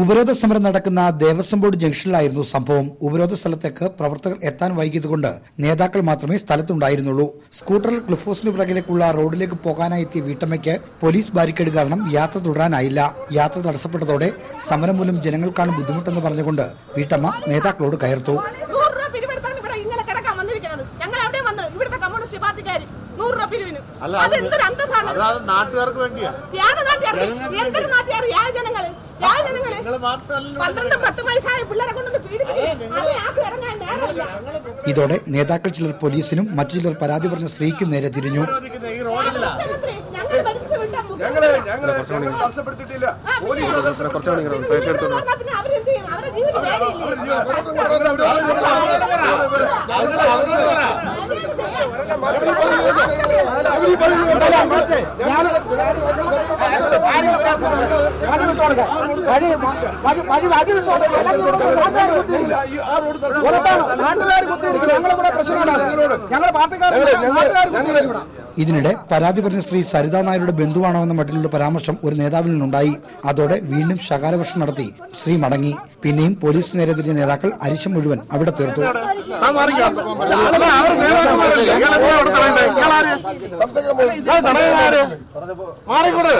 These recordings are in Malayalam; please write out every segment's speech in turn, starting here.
ഉപരോധ സമരം നടക്കുന്ന ദേവസ്വം ബോർഡ് ജംഗ്ഷനിലായിരുന്നു സംഭവം. ഉപരോധ സ്ഥലത്തേക്ക് പ്രവർത്തകർ എത്താൻ വൈകിയതുകൊണ്ട് നേതാക്കൾ മാത്രമേ സ്ഥലത്തുണ്ടായിരുന്നുള്ളൂ. സ്കൂട്ടറിൽ ക്ലിഫോസിന് പിറകിലേക്കുള്ള റോഡിലേക്ക് പോകാനായി എത്തിയ വീട്ടമ്മയ്ക്ക് പോലീസ് ബാരിക്കേഡ് കാരണം യാത്ര തുടരാനായില്ല. യാത്ര തടസ്സപ്പെട്ടതോടെ സമരം മൂലം ജനങ്ങൾക്കാണ് ബുദ്ധിമുട്ടെന്ന് പറഞ്ഞുകൊണ്ട് വീട്ടമ്മ നേതാക്കളോട് കയർത്തു. നൂറ് രൂപ പിരിവെടുത്താണ് ഇവിടെ ഇങ്ങനെ കിടക്കാൻ വന്നിരിക്കുന്നത്. ഞങ്ങൾ എവിടെ വന്ന് ഇവിടുത്തെ കമ്മ്യൂണിസ്റ്റ് പാർട്ടിക്കാർ നൂറ് രൂപ പിരിവിന്. അതെന്തൊരു അന്തസ്സാണ്? അത് നാട്ടുകാർക്ക് വേണ്ടിയാ. എന്തൊരു നാട്ടുകാർ? യാ പന്ത്രണ്ട് പത്ത് വയസ്സായ പിള്ളേരെ കൊണ്ടൊന്ന് പീഡിപ്പിക്കും അത് ആർക്കും ഇറങ്ങാൻ നേരമില്ല ഇതോടെ നേതാക്കൾ ചിലർ പോലീസിനും മറ്റു ചിലർ പരാതി പറഞ്ഞ സ്ത്രീക്കും നേരെ തിരിഞ്ഞു ഞങ്ങൾ ഞങ്ങൾ തടസ്സപ്പെടുത്തിയിട്ടില്ല ചെയ്യും അവരെ? ഇതിനിടെ പരാതി പറഞ്ഞ സ്ത്രീ സരിതാ നായരുടെ ബന്ധുവാണോ എന്ന മട്ടിലുള്ള പരാമർശം ഒരു നേതാവിൽ നിന്നുണ്ടായി. അതോടെ വീണ്ടും ശകാലവർഷം നടത്തി. സ്ത്രീ മടങ്ങി. പിന്നെയും പോലീസിന് നേരെ തിരിഞ്ഞ നേതാക്കൾ അരിശം മുഴുവൻ അവിടെ തീർത്തു. മാറിക്കൂടെ?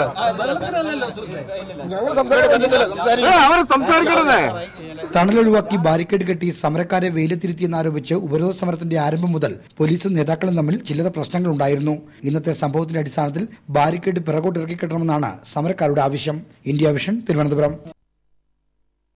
അവർ സംസാരിക്കണേ തണലൊഴിവാക്കി ബാരിക്കേഡ് കെട്ടി സമരക്കാരെ വെയിലത്തിരുത്തിയെന്നാരോപിച്ച് ഉപരോധ സമരത്തിന്റെ ആരംഭം മുതൽ പോലീസും നേതാക്കളും തമ്മിൽ ചില്ലറ പ്രശ്നങ്ങൾ ഉണ്ടായിരുന്നു ഇന്നത്തെ സംഭവത്തിന്റെ അടിസ്ഥാനത്തിൽ ബാരിക്കേഡ് പിറകോട്ട് ഇറക്കിക്കെട്ടണമെന്നാണ് സമരക്കാരുടെ ആവശ്യം. India vision Thiruvananthapuram.